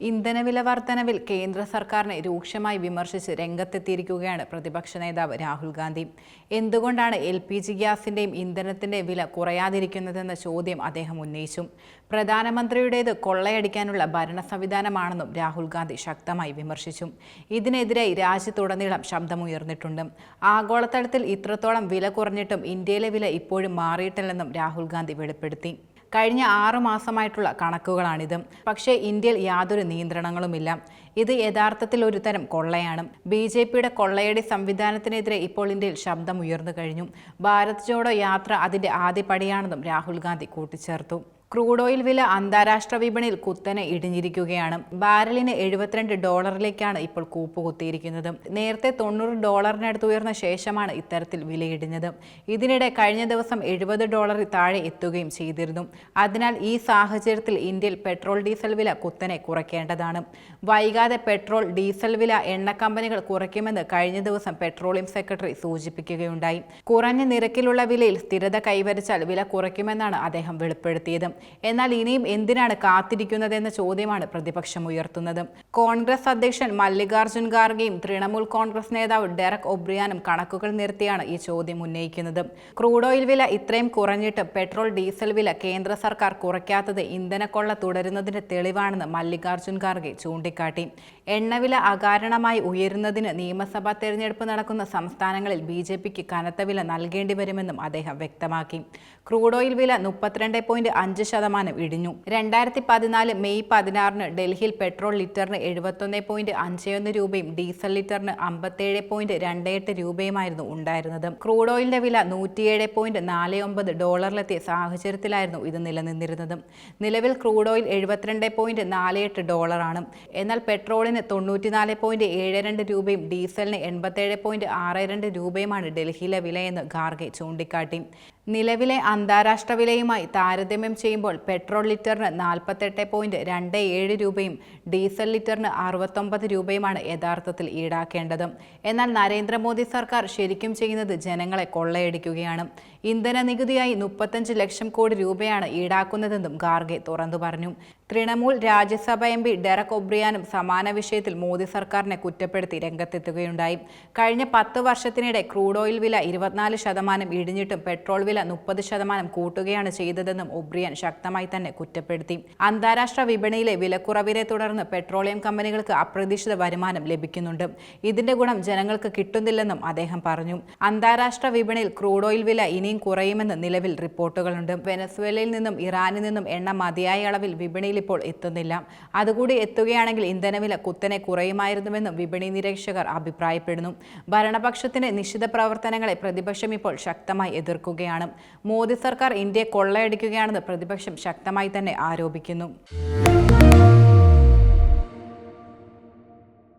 ഇന്ധനവില വർധനവിൽ കേന്ദ്ര സർക്കാരിനെ രൂക്ഷമായി വിമർശിച്ച് രംഗത്തെത്തിയിരിക്കുകയാണ് പ്രതിപക്ഷ നേതാവ് രാഹുൽ ഗാന്ധി. എന്തുകൊണ്ടാണ് എൽ പി ജി ഗ്യാസിന്റെയും ഇന്ധനത്തിന്റെ വില കുറയാതിരിക്കുന്നതെന്ന ചോദ്യം അദ്ദേഹം ഉന്നയിച്ചു. പ്രധാനമന്ത്രിയുടേത് കൊള്ളയടിക്കാനുള്ള ഭരണ സംവിധാനമാണെന്നും രാഹുൽ ഗാന്ധി ശക്തമായി വിമർശിച്ചു. ഇതിനെതിരായി രാജ്യത്തുടനീളം ശബ്ദമുയർന്നിട്ടുണ്ട്. ആഗോളതലത്തിൽ ഇത്രത്തോളം വില കുറഞ്ഞിട്ടും ഇന്ത്യയിലെ വില ഇപ്പോഴും മാറിയിട്ടില്ലെന്നും രാഹുൽ ഗാന്ധി വെളിപ്പെടുത്തി. കഴിഞ്ഞ ആറു മാസമായിട്ടുള്ള കണക്കുകളാണിത്. പക്ഷേ ഇന്ത്യയിൽ യാതൊരു നിയന്ത്രണങ്ങളുമില്ല. ഇത് യഥാർത്ഥത്തിൽ ഒരു തരം കൊള്ളയാണ്. ബി ജെ പിയുടെ കൊള്ളയടി സംവിധാനത്തിനെതിരെ ഇപ്പോൾ ഇന്ത്യയിൽ ശബ്ദം ഉയർന്നു കഴിഞ്ഞു. ഭാരത് ജോഡോ യാത്ര അതിന്റെ ആദ്യപടിയാണെന്നും രാഹുൽ ഗാന്ധി കൂട്ടിച്ചേർത്തു. ക്രൂഡ് ഓയിൽ വില അന്താരാഷ്ട്ര വിപണിയിൽ കുത്തനെ ഇടിഞ്ഞിരിക്കുകയാണ്. ബാരലിന് എഴുപത്തിരണ്ട് ഡോളറിലേക്കാണ് ഇപ്പോൾ കൂപ്പുകുത്തിയിരിക്കുന്നത് നേരത്തെ തൊണ്ണൂറ് ഡോളറിനടുത്ത് ഉയർന്ന ശേഷമാണ് ഇത്തരത്തിൽ വിലയിടിഞ്ഞത്. ഇതിനിടെ കഴിഞ്ഞ ദിവസം എഴുപത് ഡോളറിൽ താഴെ എത്തുകയും ചെയ്തിരുന്നു. അതിനാൽ ഈ സാഹചര്യത്തിൽ ഇന്ത്യയിൽ പെട്രോൾ ഡീസൽ വില കുത്തനെ കുറയ്ക്കേണ്ടതാണ്. വൈകാതെ പെട്രോൾ ഡീസൽ വില എണ്ണ കമ്പനികൾ കുറയ്ക്കുമെന്ന് കഴിഞ്ഞ ദിവസം പെട്രോളിയം സെക്രട്ടറി സൂചിപ്പിക്കുകയുണ്ടായി. കുറഞ്ഞ നിരക്കിലുള്ള വിലയിൽ സ്ഥിരത കൈവരിച്ചാൽ വില കുറയ്ക്കുമെന്നാണ് അദ്ദേഹം വെളിപ്പെടുത്തിയത്. എന്നാൽ ഇനിയും എന്തിനാണ് കാത്തിരിക്കുന്നതെന്ന ചോദ്യമാണ് പ്രതിപക്ഷം ഉയർത്തുന്നത്. കോൺഗ്രസ് അധ്യക്ഷൻ മല്ലികാർജുൻ ഖാർഗെയും തൃണമൂൽ കോൺഗ്രസ് നേതാവ് ഡെറക് ഒബ്രിയാനും കണക്കുകൾ നിർത്തിയാണ് ഈ ചോദ്യം ഉന്നയിക്കുന്നത്. ക്രൂഡ് ഓയിൽ വില ഇത്രയും കുറഞ്ഞിട്ട് പെട്രോൾ ഡീസൽ വില കേന്ദ്ര സർക്കാർ കുറയ്ക്കാത്തത് ഇന്ധനക്കൊള്ള തുടരുന്നതിന്റെ തെളിവാണെന്ന് മല്ലികാർജുൻ ഖാർഗെ ചൂണ്ടിക്കാട്ടി. എണ്ണവില അകാരണമായി ഉയരുന്നതിന് നിയമസഭാ തെരഞ്ഞെടുപ്പ് നടക്കുന്ന സംസ്ഥാനങ്ങളിൽ ബി ജെ പിക്ക് കനത്ത വില നൽകേണ്ടി വരുമെന്നും അദ്ദേഹം വ്യക്തമാക്കി. ക്രൂഡ് ഓയിൽ വില മുപ്പത്തിരണ്ട് പോയിന്റ് അഞ്ച് ശതമാനം ഇടിഞ്ഞു. രണ്ടായിരത്തി പതിനാല് മെയ് പതിനാറിന് ഡൽഹിയിൽ പെട്രോൾ ലിറ്ററിന് എഴുപത്തൊന്ന് പോയിന്റ് അഞ്ചൊന്ന് രൂപയും ഡീസൽ ലിറ്ററിന് അമ്പത്തേഴ് പോയിന്റ് രണ്ട് എട്ട് രൂപയുമായിരുന്നു ഉണ്ടായിരുന്നത്. ക്രൂഡ് ഓയിലിന്റെ വില നൂറ്റിയേഴ് പോയിന്റ് നാല് ഒമ്പത് ഡോളറിലെത്തിയ സാഹചര്യത്തിലായിരുന്നു ഇത് നിലനിന്നിരുന്നത്. നിലവിൽ ക്രൂഡ് ഓയിൽ എഴുപത്തിരണ്ട് പോയിന്റ് നാല് എട്ട് ഡോളറാണ്. എന്നാൽ പെട്രോളിന് തൊണ്ണൂറ്റിനാല് പോയിന്റ് ഏഴ് രണ്ട് രൂപയും ഡീസലിന് എൺപത്തേഴ് പോയിന്റ് ആറ് രണ്ട് രൂപയുമാണ് ഡൽഹിയിലെ വിലയെന്ന് ഖാർഗെ ചൂണ്ടിക്കാട്ടി. നിലവിലെ അന്താരാഷ്ട്ര വിലയുമായി താരതമ്യം ചെയ്യുമ്പോൾ പെട്രോൾ ലിറ്ററിന് നാൽപ്പത്തെട്ട് പോയിന്റ് രണ്ട് ഏഴ് രൂപയും ഡീസൽ ലിറ്ററിന് അറുപത്തൊമ്പത് രൂപയുമാണ് യഥാർത്ഥത്തിൽ ഈടാക്കേണ്ടത്. എന്നാൽ നരേന്ദ്രമോദി സർക്കാർ ശരിക്കും ചെയ്യുന്നത് ജനങ്ങളെ കൊള്ളയടിക്കുകയാണ്. ഇന്ധന നികുതിയായി മുപ്പത്തഞ്ച് ലക്ഷം കോടി രൂപയാണ് ഈടാക്കുന്നതെന്നും ഗാർഗെ തുറന്നു പറഞ്ഞു. Trinamool Rajya Sabha M P Derek ഒബ്രിയാനും സമാന വിഷയത്തിൽ മോദി സർക്കാരിനെ കുറ്റപ്പെടുത്തി രംഗത്തെത്തുകയുണ്ടായി. കഴിഞ്ഞ പത്ത് വർഷത്തിനിടെ ക്രൂഡ് ഓയിൽ വില ഇരുപത്തിനാല് ശതമാനം ഇടിഞ്ഞിട്ടും പെട്രോൾ വില മുപ്പത് ശതമാനം കൂട്ടുകയാണ് ചെയ്തതെന്നും ഒബ്രിയൻ ശക്തമായി തന്നെ കുറ്റപ്പെടുത്തി. അന്താരാഷ്ട്ര വിപണിയിലെ വിലക്കുറവിനെ തുടർന്ന് പെട്രോളിയം കമ്പനികൾക്ക് അപ്രതീക്ഷിത വരുമാനം ലഭിക്കുന്നുണ്ട്. ഇതിന്റെ ഗുണം ജനങ്ങൾക്ക് കിട്ടുന്നില്ലെന്നും അദ്ദേഹം പറഞ്ഞു. അന്താരാഷ്ട്ര വിപണിയിൽ ക്രൂഡ് ഓയിൽ വില ഇനിയും കുറയുമെന്ന് നിലവിൽ റിപ്പോർട്ടുകളുണ്ട്. വെനസ്വേലയിൽ നിന്നും ഇറാനിൽ നിന്നും എണ്ണ മതിയായ അളവിൽ വിപണിയിൽ ഇപ്പോൾ എത്തുന്നില്ല. അതുകൂടി എത്തുകയാണെങ്കിൽ ഇന്ധനവില കുത്തനെ കുറയുമായിരുന്നുവെന്നും വിപണി നിരീക്ഷകർ അഭിപ്രായപ്പെടുന്നു. ഭരണപക്ഷത്തിന്റെ നിശ്ചിത പ്രവർത്തനങ്ങളെ പ്രതിപക്ഷം ഇപ്പോൾ ശക്തമായി എതിർക്കുകയാണ്. മോദി സർക്കാർ ഇന്ത്യയെ കൊള്ളയടിക്കുകയാണെന്ന് പ്രതിപക്ഷം ശക്തമായി തന്നെ ആരോപിക്കുന്നു.